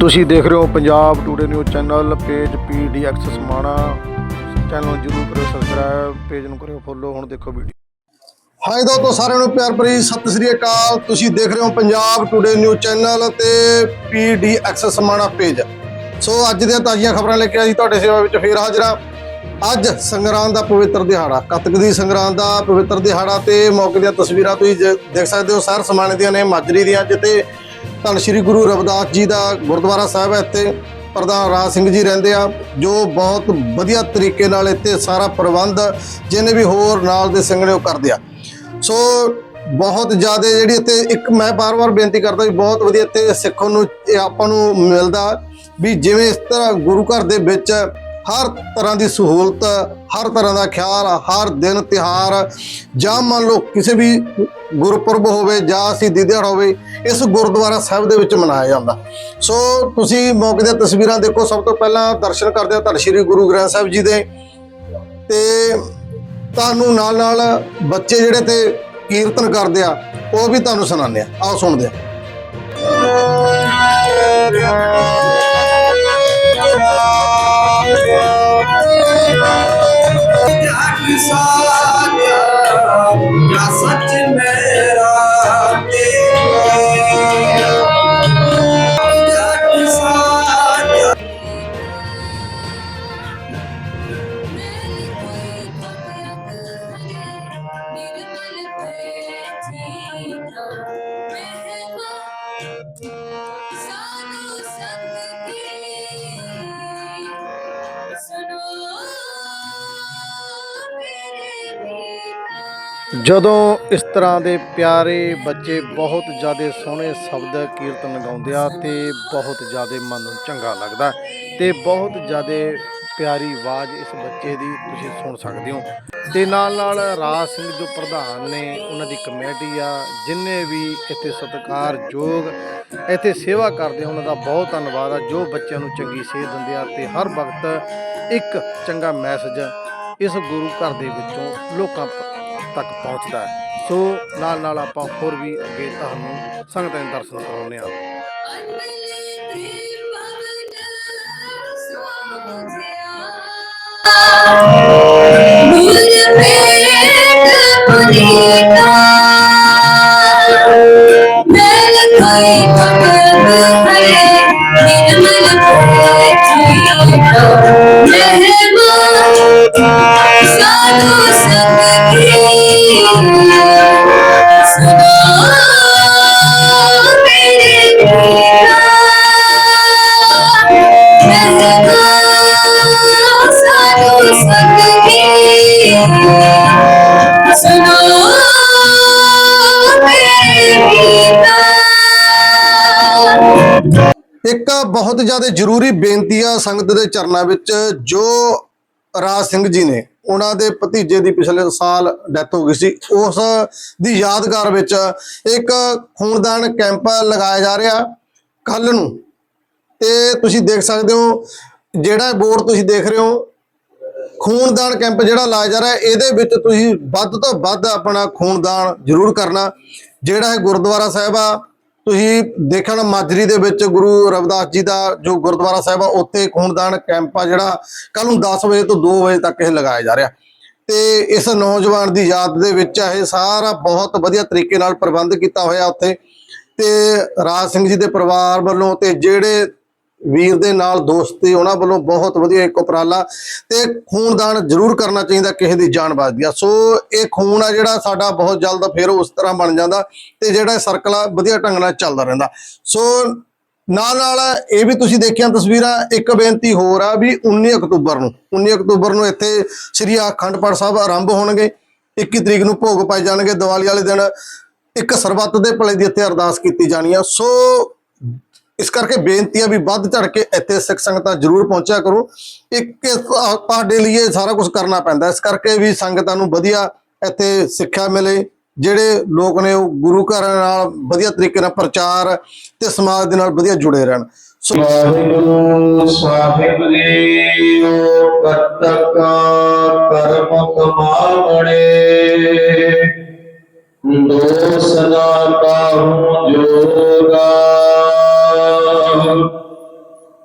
ਤੁਸੀਂ ਦੇਖ ਰਹੇ ਹੋ Punjab today news channel page ਪੀਡੀਐਕਸ ਮਾਣਾ ਚੈਨਲ ਨੂੰ ਜਰੂਰ ਕਰਿਓ ਸਬਸਕ੍ਰਾਈਬ ਪੇਜ ਨੂੰ ਕਰਿਓ ਫੋਲੋ ਹੁਣ ਦੇਖੋ ਵੀਡੀਓ ਹਾਈ ਦੋਸਤੋ, ਸਾਰਿਆਂ ਨੂੰ ਪਿਆਰ ਭਰੀ ਸਤਿ ਸ੍ਰੀ ਅਕਾਲ। ਤੁਸੀਂ ਦੇਖ ਰਹੇ ਹੋ ਪੰਜਾਬ ਟੂਡੇ ਨਿਊਜ਼ ਚੈਨਲ ਤੇ ਪੀਡੀਐਕਸ ਮਾਣਾ ਪੇਜ। ਸੋ ਅੱਜ ਦੀਆਂ ਤਾਜ਼ੀਆਂ ਖਬਰਾਂ ਲੈ ਕੇ ਆਈ ਤੁਹਾਡੇ ਸੇਵਾ ਵਿੱਚ ਫੇਰ ਹਾਜ਼ਰਾਂ ਅੱਜ ਸੰਗਰਾਂਦ ਦਾ ਪਵਿੱਤਰ ਦਿਹਾੜਾ, ਕੱਤਕ ਦੀ ਸੰਗਰਾਂਦ ਦਾ ਪਵਿੱਤਰ ਦਿਹਾੜਾ ਤੇ ਮੌਕੇ ਦੀਆਂ ਤਸਵੀਰਾਂ ਤੁਸੀਂ ਦੇਖ ਸਕਦੇ ਹੋ। ਸ਼ਹਿਰ ਸਮਾਣੇ ਦੀਆਂ ਨੇ, ਮਾਜਰੀ ਦੀਆਂ ਜਿੱਥੇ ਧੰਨ ਸ਼੍ਰੀ ਗੁਰੂ ਰਵਿਦਾਸ ਜੀ ਦਾ ਗੁਰਦੁਆਰਾ ਸਾਹਿਬ ਹੈ ਇੱਥੇ। ਪ੍ਰਧਾਨ ਰਾਜ ਸਿੰਘ ਜੀ ਰਹਿੰਦੇ ਆ, ਜੋ ਬਹੁਤ ਵਧੀਆ ਤਰੀਕੇ ਨਾਲ ਇੱਥੇ ਸਾਰਾ ਪ੍ਰਬੰਧ ਜਿਹਨੇ ਵੀ ਹੋਰ ਨਾਲ ਦੇ ਸਿੰਘ ਨੇ ਉਹ ਕਰਦੇ ਆ। ਸੋ ਬਹੁਤ ਜ਼ਿਆਦਾ ਜਿਹੜੀ ਇੱਥੇ ਇੱਕ ਮੈਂ ਬਾਰ-ਬਾਰ ਬੇਨਤੀ ਕਰਦਾ ਵੀ ਬਹੁਤ ਵਧੀਆ ਇੱਥੇ ਸਿੱਖਣ ਨੂੰ, ਇਹ ਆਪਾਂ ਨੂੰ ਮਿਲਦਾ ਵੀ ਜਿਵੇਂ ਇਸ ਤਰ੍ਹਾਂ ਗੁਰੂ ਘਰ ਦੇ ਵਿੱਚ ਹਰ ਤਰ੍ਹਾਂ ਦੀ ਸਹੂਲਤ, ਹਰ ਤਰ੍ਹਾਂ ਦਾ ਖਿਆਲ, ਹਰ ਦਿਨ ਤਿਹਾਰ ਜਾਂ ਮੰਨ ਲਓ ਕਿਸੇ ਵੀ ਗੁਰਪੁਰਬ ਹੋਵੇ ਜਾਂ ਸ਼ਹੀਦੀ ਦਿਹਾੜਾ ਹੋਵੇ, ਇਸ ਗੁਰਦੁਆਰਾ ਸਾਹਿਬ ਦੇ ਵਿੱਚ ਮਨਾਇਆ ਜਾਂਦਾ। ਸੋ ਤੁਸੀਂ ਮੌਕੇ ਦੀਆਂ ਤਸਵੀਰਾਂ ਦੇਖੋ, ਸਭ ਤੋਂ ਪਹਿਲਾਂ ਦਰਸ਼ਨ ਕਰਦੇ ਹੋ ਧੰਨ ਸ਼੍ਰੀ ਗੁਰੂ ਗ੍ਰੰਥ ਸਾਹਿਬ ਜੀ ਦੇ। ਤੇ ਤੁਹਾਨੂੰ ਨਾਲ ਨਾਲ ਬੱਚੇ ਜਿਹੜੇ ਤੇ ਕੀਰਤਨ ਕਰਦੇ ਆ, ਉਹ ਵੀ ਤੁਹਾਨੂੰ ਸੁਣਾਉਂਦੇ ਆ। ਆਓ ਸੁਣਦੇ ਆ। ਜਦੋਂ ਇਸ ਤਰ੍ਹਾਂ ਦੇ ਪਿਆਰੇ ਬੱਚੇ ਬਹੁਤ ਜ਼ਿਆਦਾ ਸੋਹਣੇ ਸ਼ਬਦ ਕੀਰਤਨ ਗਾਉਂਦੇ ਆ ਤੇ ਬਹੁਤ ਜ਼ਿਆਦਾ ਮਨ ਨੂੰ ਚੰਗਾ ਲੱਗਦਾ ਤੇ ਬਹੁਤ ਜ਼ਿਆਦਾ ਪਿਆਰੀ ਆਵਾਜ਼ ਇਸ ਬੱਚੇ ਦੀ ਤੁਸੀਂ ਸੁਣ ਸਕਦੇ ਹੋ। ਤੇ ਨਾਲ ਨਾਲ ਰਾਜ ਸਿੰਘ ਜੋ ਪ੍ਰਧਾਨ ਨੇ, ਉਹਨਾਂ ਦੀ ਕਮੇਟੀ ਆ, ਜਿੰਨੇ ਵੀ ਇੱਥੇ ਸਤਿਕਾਰਯੋਗ ਇੱਥੇ ਸੇਵਾ ਕਰਦੇ ਉਹਨਾਂ ਦਾ ਬਹੁਤ ਧੰਨਵਾਦ ਆ। ਜੋ ਬੱਚਿਆਂ ਨੂੰ ਚੰਗੀ ਸੇਧ ਦਿੰਦੇ ਆ ਤੇ ਹਰ ਵਕਤ ਇੱਕ ਚੰਗਾ ਮੈਸੇਜ ਇਸ ਗੁਰੂ ਘਰ ਦੇ ਵਿੱਚੋਂ ਲੋਕਾਂ ਤੱਕ ਪਹੁੰਚਦਾ ਹੈ ਸੋ ਨਾਲ ਨਾਲ ਆਪਾਂ ਹੋਰ ਵੀ ਅੱਗੇ ਤੁਹਾਨੂੰ ਸੰਗਤਾਂ ਦੇ ਦਰਸ਼ਨ ਕਰਾਉਂਦੇ ਆ Thank you. ਇੱਕ ਬਹੁਤ ਜ਼ਿਆਦਾ ਜ਼ਰੂਰੀ ਬੇਨਤੀ ਆ ਸੰਗਤ ਦੇ ਚਰਨਾਂ ਵਿੱਚ ਜੋ ਰਾਜ ਸਿੰਘ ਜੀ ਨੇ ਉਹਨਾਂ ਦੇ ਭਤੀਜੇ ਦੀ ਪਿਛਲੇ ਸਾਲ ਡੈਥ ਹੋ ਗਈ ਸੀ। ਉਸ ਦੀ ਯਾਦਗਾਰ ਵਿੱਚ ਇੱਕ ਖੂਨਦਾਨ ਕੈਂਪ ਲਗਾਇਆ ਜਾ ਰਿਹਾ ਕੱਲ ਨੂੰ। ਤੇ ਤੁਸੀਂ ਦੇਖ ਸਕਦੇ ਹੋ, ਜਿਹੜਾ ਬੋਰਡ ਤੁਸੀਂ ਦੇਖ ਰਹੇ ਹੋ, ਖੂਨਦਾਨ ਕੈਂਪ ਜਿਹੜਾ ਲਾਇਆ ਜਾ ਰਿਹਾ, ਇਹਦੇ ਵਿੱਚ ਤੁਸੀਂ ਵੱਧ ਤੋਂ ਵੱਧ ਆਪਣਾ ਖੂਨਦਾਨ ਜ਼ਰੂਰ ਕਰਨਾ। ਜਿਹੜਾ ਹੈ ਗੁਰਦੁਆਰਾ ਸਾਹਿਬ ਆ ਤੁਸੀਂ ਦੇਖਣ ਮਾਜਰੀ ਦੇ ਵਿੱਚ ਗੁਰੂ ਰਵਿਦਾਸ ਜੀ ਦਾ ਜੋ ਗੁਰਦੁਆਰਾ ਸਾਹਿਬ ਆ, ਉੱਥੇ ਖੂਨਦਾਨ ਕੈਂਪ ਆ ਜਿਹੜਾ ਕੱਲ ਨੂੰ 10 ਵਜੇ ਤੋਂ 2 ਵਜੇ ਤੱਕ ਇਹ ਲਗਾਇਆ ਜਾ ਰਿਹਾ। ਤੇ ਇਸ ਨੌਜਵਾਨ ਦੀ ਯਾਦ ਦੇ ਵਿੱਚ ਇਹ ਸਾਰਾ ਬਹੁਤ ਵਧੀਆ ਤਰੀਕੇ ਨਾਲ ਪ੍ਰਬੰਧ ਕੀਤਾ ਹੋਇਆ ਉੱਥੇ। ਤੇ ਰਾਜ ਸਿੰਘ ਜੀ ਦੇ ਪਰਿਵਾਰ ਵੱਲੋਂ ਤੇ ਜਿਹੜੇ ਵੀਰ ਦੇ ਨਾਲ ਦੋਸਤੀ ਉਹਨਾਂ ਵੱਲੋਂ ਬਹੁਤ ਵਧੀਆ ਇੱਕ ਉਪਰਾਲਾ ਤੇ ਖੂਨਦਾਨ ਜ਼ਰੂਰ ਕਰਨਾ ਚਾਹੀਦਾ ਕਿਸੇ ਦੀ ਜਾਨ ਬਚਦੀ ਆ। ਸੋ ਇਹ ਖੂਨ ਆ ਜਿਹੜਾ ਸਾਡਾ ਬਹੁਤ ਜਲਦ ਫਿਰ ਉਸ ਤਰ੍ਹਾਂ ਬਣ ਜਾਂਦਾ ਤੇ ਜਿਹੜਾ ਸਰਕਲ ਆ ਵਧੀਆ ਢੰਗ ਨਾਲ ਚੱਲਦਾ ਰਹਿੰਦਾ। ਸੋ ਨਾਲ ਨਾਲ ਇਹ ਵੀ ਤੁਸੀਂ ਦੇਖਿਆ ਤਸਵੀਰਾਂ, ਇੱਕ ਬੇਨਤੀ ਹੋਰ ਆ ਵੀ 19 ਅਕਤੂਬਰ ਨੂੰ 19 ਅਕਤੂਬਰ ਨੂੰ ਇੱਥੇ ਸ੍ਰੀ ਅਖੰਡ ਪਾਠ ਸਾਹਿਬ ਆਰੰਭ ਹੋਣਗੇ 21 ਤਰੀਕ ਨੂੰ ਭੋਗ ਪਾਏ ਜਾਣਗੇ, ਦੀਵਾਲੀ ਵਾਲੇ ਦਿਨ ਇੱਕ ਸਰਬੱਤ ਦੇ ਭਲੇ ਦੀ ਇੱਥੇ ਅਰਦਾਸ ਕੀਤੀ ਜਾਣੀ ਆ। ਸੋ ਇਸ ਕਰਕੇ ਬੇਨਤੀ ਆ ਵੀ ਵੱਧ ਚੜ ਕੇ ਇੱਥੇ ਸਿੱਖ ਸੰਗਤਾਂ ਜ਼ਰੂਰ ਪਹੁੰਚਿਆ ਕਰੋ। ਇੱਕ ਤੁਹਾਡੇ ਲਈ ਇਹ ਸਾਰਾ ਕੁਝ ਕਰਨਾ ਪੈਂਦਾ। ਇਸ ਕਰਕੇ ਵੀ ਸੰਗਤਾਂ ਨੂੰ ਵਧੀਆ ਇੱਥੇ ਸਿੱਖਿਆ ਮਿਲੇ। ਜਿਹੜੇ ਲੋਕ ਨੇ ਉਹ ਗੁਰੂ ਘਰਾਂ ਨਾਲ ਵਧੀਆ ਤਰੀਕੇ ਨਾਲ ਪ੍ਰਚਾਰ ਤੇ ਸਮਾਜ ਦੇ ਨਾਲ ਵਧੀਆ ਜੁੜੇ ਰਹਿਣ। ਸੋ ਸਾਹਿਬ ਜੀ ਕਰਤਕ ਕਰਮ ਕਮਾਵਣੇ ਦੋਸ ਕਾਹੂ ਜੋਗਾ।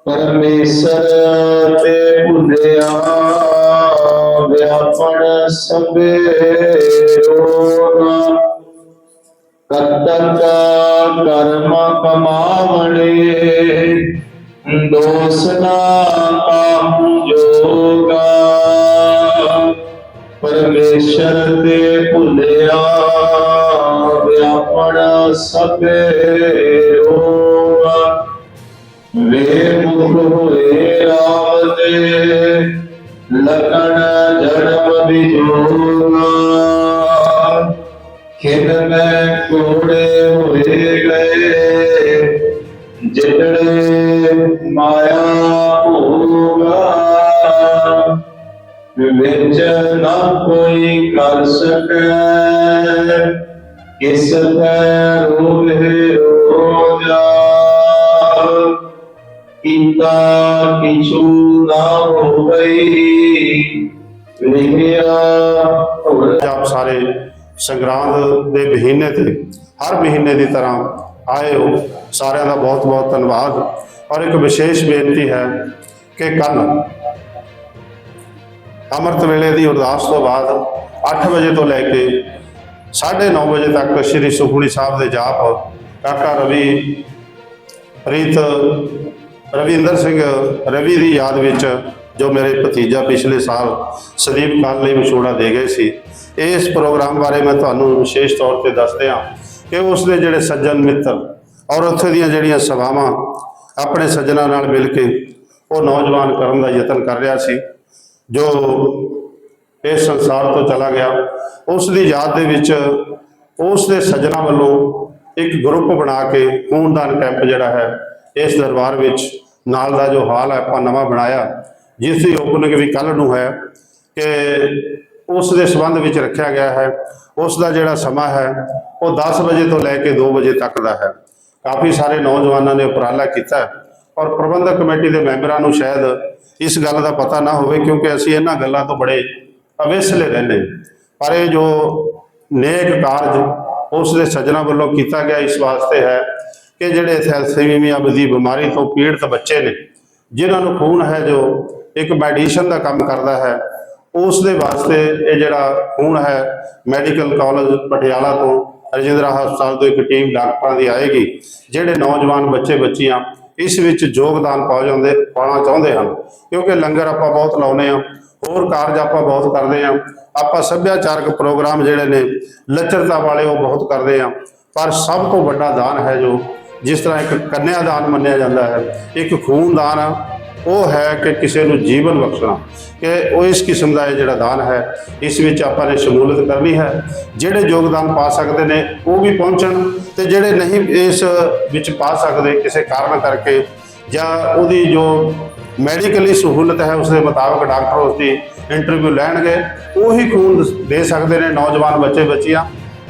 ਪਰਮੇਸ਼ਰ ਤੇ ਭੁਲਿਆ ਵਿਆਪਣ ਸਭੇ ਰੋਣਾ ਕਤਕ ਕਰਮ ਕਮਾਵਣੇ ਦੋਸਨਾ ਕਾਹੂ ਜੋਗਾ। ਪਰਮੇਸ਼ਰ ਤੇ ਭੁੱਲਿਆ ਵਿਆਪਣ ਸਭੇ ਰੋਗਾ ਵੇ ਮੁਖ ਹੋਏ ਰਾਮ ਦੇ ਲਗਣ ਜਨਮ ਵਿਜੋਗਾ ਖਿਨ ਮੈਂ ਕੋੜੇ ਹੋਏ ਗਏ ਜਿਹੜੇ ਮਾਇਆ ਹੋਗਾ ਵਿੱਚ ਨਾ ਕੋਈ ਕਰ ਸਕੈ, ਕਿਸ ਤੈ ਰੋਲੇ ਰੋਜਾ। ਕੀਤਾ ਕਿਛੂ ਨਾ ਹੋਵਈ। ਲਿਖਿਆ ਆਪ ਸਾਰੇ ਸੰਗਰਾਂਦ ਦੇ ਮਹੀਨੇ ਤੇ ਹਰ ਮਹੀਨੇ ਦੀ ਤਰ੍ਹਾਂ ਆਏ ਹੋ। ਸਾਰਿਆਂ ਦਾ ਬਹੁਤ ਬਹੁਤ ਧੰਨਵਾਦ। ਔਰ ਇੱਕ ਵਿਸ਼ੇਸ਼ ਬੇਨਤੀ ਹੈ ਕਿ ਕੱਲ ਅੰਮ੍ਰਿਤ ਵੇਲੇ ਦੀ ਅਰਦਾਸ ਤੋਂ ਬਾਅਦ 8 ਵਜੇ ਤੋਂ ਲੈ ਕੇ 9:30 ਵਜੇ ਤੱਕ ਸ੍ਰੀ ਸੁਖਮਨੀ ਸਾਹਿਬ ਦੇ ਜਾਪ ਕਾਕਾ ਰਵੀ, ਪ੍ਰੀਤ ਰਵਿੰਦਰ ਸਿੰਘ ਰਵੀ ਦੀ ਯਾਦ ਵਿੱਚ ਜੋ ਮੇਰੇ ਭਤੀਜਾ ਪਿਛਲੇ ਸਾਲ ਸਦੀਪ ਕਾਲ ਲਈ ਵਿਛੋੜਾ ਦੇ ਗਏ ਸੀ, ਇਸ ਪ੍ਰੋਗਰਾਮ ਬਾਰੇ ਮੈਂ ਤੁਹਾਨੂੰ ਵਿਸ਼ੇਸ਼ ਤੌਰ ਤੇ ਦੱਸਦੇ ਹਾਂ ਕਿ ਉਸ ਦੇ ਜਿਹੜੇ ਸੱਜਣ ਮਿੱਤਰ ਔਰ ਉੱਥੇ ਦੀਆਂ ਜਿਹੜੀਆਂ ਸਭਾਵਾਂ ਆਪਣੇ ਸੱਜਣਾ ਨਾਲ ਮਿਲ ਕੇ ਉਹ ਨੌਜਵਾਨ ਕਰਨ ਦਾ ਯਤਨ ਕਰ ਰਿਹਾ ਸੀ, ਜੋ ਇਸ ਸੰਸਾਰ ਤੋਂ ਚਲਾ ਗਿਆ ਉਸ ਦੀ ਯਾਦ ਦੇ ਵਿੱਚ ਉਸ ਦੇ ਸੱਜਣਾ ਵੱਲੋਂ ਇੱਕ ਗਰੁੱਪ ਬਣਾ ਕੇ ਖੂਨਦਾਨ ਕੈਂਪ ਜਿਹੜਾ ਹੈ, ਇਸ ਦਰਬਾਰ ਵਿੱਚ ਨਾਲ ਦਾ ਜੋ ਹਾਲ ਹੈ, ਆਪਾਂ ਨਵਾਂ ਬਣਾਇਆ। ਜਿਸ ਦੀ ਓਪਨਿੰਗ ਵੀ ਕੱਲ ਨੂੰ ਹੈ ਕਿ ਉਸ ਦੇ ਸੰਬੰਧ ਵਿੱਚ ਰੱਖਿਆ ਗਿਆ ਹੈ। ਉਸ ਦਾ ਜਿਹੜਾ ਸਮਾਂ ਹੈ, ਉਹ 10 ਵਜੇ ਤੋਂ ਲੈ ਕੇ 2 ਵਜੇ ਤੱਕ ਦਾ ਹੈ। ਕਾਫੀ ਸਾਰੇ ਨੌਜਵਾਨਾਂ ਨੇ ਉਪਰਾਲਾ ਕੀਤਾ ਔਰ ਪ੍ਰਬੰਧਕ ਕਮੇਟੀ ਦੇ ਮੈਂਬਰਾਂ ਨੂੰ ਸ਼ਾਇਦ ਇਸ ਗੱਲ ਦਾ ਪਤਾ ਨਾ ਹੋਵੇ ਕਿਉਂਕਿ ਅਸੀਂ ਇਹਨਾਂ ਗੱਲਾਂ ਤੋਂ ਬੜੇ ਅਵੇਸਲੇ ਰਹਿੰਦੇ ਪਰ ਇਹ ਜੋ ਨੇਕ ਕਾਰਜ ਉਸ ਦੇ ਸੱਜਣਾ ਵੱਲੋਂ ਕੀਤਾ ਗਿਆ ਇਸ ਵਾਸਤੇ ਹੈ ਕਿ ਜਿਹੜੇ ਥੈਲਸੀਮੀਆ ਦੀ ਬਿਮਾਰੀ ਤੋਂ ਪੀੜਤ ਬੱਚੇ ਨੇ, ਜਿਨ੍ਹਾਂ ਨੂੰ ਖੂਨ ਹੈ ਜੋ ਇੱਕ ਮੈਡੀਸਨ ਦਾ ਕੰਮ ਕਰਦਾ ਹੈ, ਉਸ ਦੇ ਵਾਸਤੇ ਇਹ ਜਿਹੜਾ ਖੂਨ ਹੈ ਮੈਡੀਕਲ ਕਾਲਜ ਪਟਿਆਲਾ ਤੋਂ ਰਜਿੰਦਰਾ ਹਸਪਤਾਲ ਤੋਂ ਇੱਕ ਟੀਮ ਡਾਕਟਰਾਂ ਦੀ ਆਏਗੀ, ਜਿਹੜੇ ਨੌਜਵਾਨ ਬੱਚੇ ਬੱਚੀਆਂ ਇਸ ਵਿੱਚ ਯੋਗਦਾਨ ਪਾ ਜਾਂਦੇ, ਪਾਉਣਾ ਚਾਹੁੰਦੇ ਹਨ। ਕਿਉਂਕਿ ਲੰਗਰ ਆਪਾਂ ਬਹੁਤ ਲਾਉਨੇ ਆ ਹੋਰ ਕਾਰਜ ਆਪਾਂ ਬਹੁਤ ਕਰਦੇ ਆ ਆਪਾਂ ਸੱਭਿਆਚਾਰਕ ਪ੍ਰੋਗਰਾਮ ਜਿਹੜੇ ਨੇ, ਲੱਚਰਤਾ ਵਾਲੇ ਉਹ ਬਹੁਤ ਕਰਦੇ ਆ ਪਰ ਸਭ ਤੋਂ ਵੱਡਾ ਦਾਨ ਹੈ ਜੋ ਜਿਸ ਤਰ੍ਹਾਂ ਇੱਕ ਕੰਨਿਆ ਦਾਨ ਮੰਨਿਆ ਜਾਂਦਾ ਹੈ ਇੱਕ ਖੂਨ ਦਾਨ ਆ, ਉਹ ਹੈ ਕਿ ਕਿਸੇ ਨੂੰ ਜੀਵਨ ਬਖਸ਼ਣਾ। ਕਿ ਉਹ ਇਸ ਕਿਸਮ ਦਾ ਇਹ ਜਿਹੜਾ ਦਾਨ ਹੈ ਇਸ ਵਿੱਚ ਆਪਾਂ ਨੇ ਸ਼ਮੂਲੀਅਤ ਕਰਨੀ ਹੈ। ਜਿਹੜੇ ਯੋਗਦਾਨ ਪਾ ਸਕਦੇ ਨੇ ਉਹ ਵੀ ਪਹੁੰਚਣ ਤੇ ਜਿਹੜੇ ਨਹੀਂ ਇਸ ਵਿੱਚ ਪਾ ਸਕਦੇ ਕਿਸੇ ਕਾਰਨ ਕਰਕੇ ਜਾਂ ਉਹਦੀ ਜੋ ਮੈਡੀਕਲੀ ਸਹੂਲਤ ਹੈ ਉਸ ਦੇ ਮੁਤਾਬਕ ਡਾਕਟਰ ਉਸ ਦੀ ਇੰਟਰਵਿਊ ਲੈਣਗੇ ਉਹੀ ਖੂਨ ਦੇ ਸਕਦੇ ਨੇ ਨੌਜਵਾਨ ਬੱਚੇ ਬੱਚੀਆਂ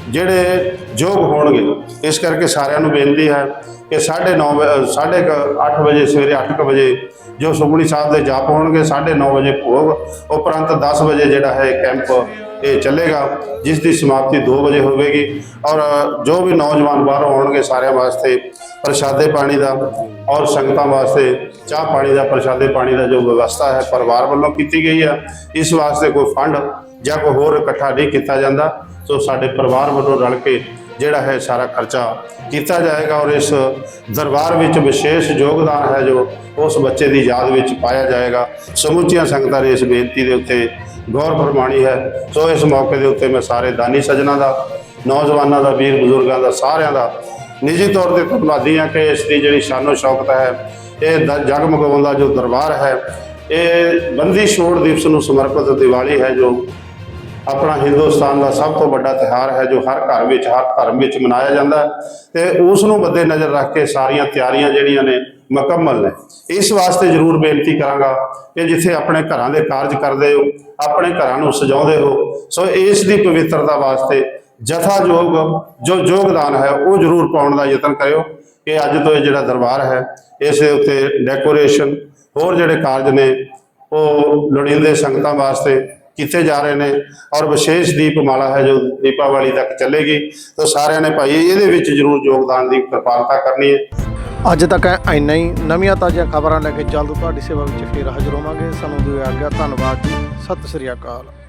ਜਿਹੜੇ ਯੋਗ ਹੋਣਗੇ। ਇਸ ਕਰਕੇ ਸਾਰਿਆਂ ਨੂੰ ਬੇਨਤੀ ਹੈ ਕਿ 9:30 ਸਾਢੇ 8 ਵਜੇ ਸਵੇਰੇ 8 ਵਜੇ ਜੋ ਸੁਖਮਨੀ ਸਾਹਿਬ ਦੇ ਜਾਪ ਹੋਣਗੇ 9:30 ਵਜੇ ਭੋਗ, ਉਪਰੰਤ 10 ਵਜੇ ਜਿਹੜਾ ਹੈ ਕੈਂਪ ਇਹ ਚੱਲੇਗਾ, ਜਿਸ ਦੀ ਸਮਾਪਤੀ 2 ਵਜੇ ਹੋਵੇਗੀ। ਔਰ ਜੋ ਵੀ ਨੌਜਵਾਨ ਬਾਹਰੋਂ ਆਉਣਗੇ ਸਾਰਿਆਂ ਵਾਸਤੇ ਪ੍ਰਸ਼ਾਦੇ ਪਾਣੀ ਦਾ ਔਰ ਸੰਗਤਾਂ ਵਾਸਤੇ ਚਾਹ ਪਾਣੀ ਦਾ, ਪ੍ਰਸ਼ਾਦੇ ਪਾਣੀ ਦਾ ਜੋ ਵਿਵਸਥਾ ਹੈ, ਪਰਿਵਾਰ ਵੱਲੋਂ ਕੀਤੀ ਗਈ ਹੈ ਇਸ ਵਾਸਤੇ ਕੋਈ ਫੰਡ ਜਾਂ ਕੋਈ ਹੋਰ ਇਕੱਠਾ ਨਹੀਂ ਕੀਤਾ ਜਾਂਦਾ, ਸੋ ਸਾਡੇ ਪਰਿਵਾਰ ਵੱਲੋਂ ਰਲ ਕੇ ਜਿਹੜਾ ਹੈ ਸਾਰਾ ਖਰਚਾ ਕੀਤਾ ਜਾਏਗਾ ਔਰ ਇਸ ਦਰਬਾਰ ਵਿੱਚ ਵਿਸ਼ੇਸ਼ ਯੋਗਦਾਨ ਹੈ ਜੋ ਉਸ ਬੱਚੇ ਦੀ ਯਾਦ ਵਿੱਚ ਪਾਇਆ ਜਾਏਗਾ। ਸਮੁੱਚੀਆਂ ਸੰਗਤਾਂ ਨੇ ਇਸ ਬੇਨਤੀ ਦੇ ਉੱਤੇ ਗੌਰ ਫਰਮਾਣੀ ਹੈ। ਸੋ ਇਸ ਮੌਕੇ ਦੇ ਉੱਤੇ ਮੈਂ ਸਾਰੇ ਦਾਨੀ ਸੱਜਣਾ ਦਾ, ਨੌਜਵਾਨਾਂ ਦਾ, ਵੀਰ ਬਜ਼ੁਰਗਾਂ ਦਾ, ਸਾਰਿਆਂ ਦਾ ਨਿੱਜੀ ਤੌਰ ਤੇ ਧੰਨਵਾਦੀ ਹਾਂ ਕਿ ਇਸ ਦੀ ਜਿਹੜੀ ਸ਼ਾਨੋ ਸ਼ੌਕਤ ਹੈ, ਇਹ ਦ- ਜਗਮਗਾਉਂਦਾ ਜੋ ਦਰਬਾਰ ਹੈ, ਇਹ ਬੰਦੀ ਛੋੜ ਦਿਵਸ ਨੂੰ ਸਮਰਪਿਤ ਦੀਵਾਲੀ ਹੈ ਜੋ ਆਪਣਾ ਹਿੰਦੁਸਤਾਨ ਦਾ ਸਭ ਤੋਂ ਵੱਡਾ ਤਿਉਹਾਰ ਹੈ ਜੋ ਹਰ ਘਰ ਵਿੱਚ, ਹਰ ਧਰਮ ਵਿੱਚ ਮਨਾਇਆ ਜਾਂਦਾ ਹੈ ਤੇ ਉਸ ਨੂੰ ਮੱਦੇ ਨਜ਼ਰ ਰੱਖ ਕੇ ਸਾਰੀਆਂ ਤਿਆਰੀਆਂ ਜਿਹੜੀਆਂ ਨੇ ਮੁਕੰਮਲ ਨੇ। ਇਸ ਵਾਸਤੇ ਜ਼ਰੂਰ ਬੇਨਤੀ ਕਰਾਂਗਾ ਕਿ ਜਿੱਥੇ ਆਪਣੇ ਘਰਾਂ ਦੇ ਕਾਰਜ ਕਰਦੇ ਹੋ, ਆਪਣੇ ਘਰਾਂ ਨੂੰ ਸਜਾਉਂਦੇ ਹੋ, ਸੋ ਇਸ ਦੀ ਪਵਿੱਤਰਤਾ ਵਾਸਤੇ ਜਥਾਯੋਗ ਜੋ ਯੋਗਦਾਨ ਹੈ ਉਹ ਜ਼ਰੂਰ ਪਾਉਣ ਦਾ ਯਤਨ ਕਰਿਓ ਕਿ ਅੱਜ ਤੋਂ ਇਹ ਜਿਹੜਾ ਦਰਬਾਰ ਹੈ, ਇਸ ਦੇ ਉੱਤੇ ਡੈਕੋਰੇਸ਼ਨ ਹੋਰ ਜਿਹੜੇ ਕਾਰਜ ਨੇ, ਉਹ ਲੋੜੀਂਦੇ ਸੰਗਤਾਂ ਵਾਸਤੇ ਕੀਤੇ ਜਾ ਰਹੇ ਨੇ ਔਰ ਵਿਸ਼ੇਸ਼ ਦੀਪਮਾਲਾ ਹੈ ਜੋ ਦੀਪਾਵਲੀ ਤੱਕ ਚੱਲੇਗੀ। ਤਾਂ ਸਾਰਿਆਂ ਨੇ ਭਾਈ ਇਹਦੇ ਵਿੱਚ ਜ਼ਰੂਰ ਯੋਗਦਾਨ ਦੀ ਕਿਰਪਾਲਤਾ ਕਰਨੀ ਹੈ। ਅੱਜ ਤੱਕ ਇੰਨਾ ਹੀ। ਨਵੀਆਂ ਤਾਜ਼ੀਆਂ ਖਬਰਾਂ ਲੈ ਕੇ ਜਲਦ ਤੁਹਾਡੀ ਸੇਵਾ ਵਿੱਚ ਫੇਰ ਹਾਜ਼ਰ ਹੋਵਾਂਗੇ। ਸਾਨੂੰ ਦਿਓ ਆਗਿਆ ਧੰਨਵਾਦ ਜੀ। ਸਤਿ ਸ੍ਰੀ ਅਕਾਲ।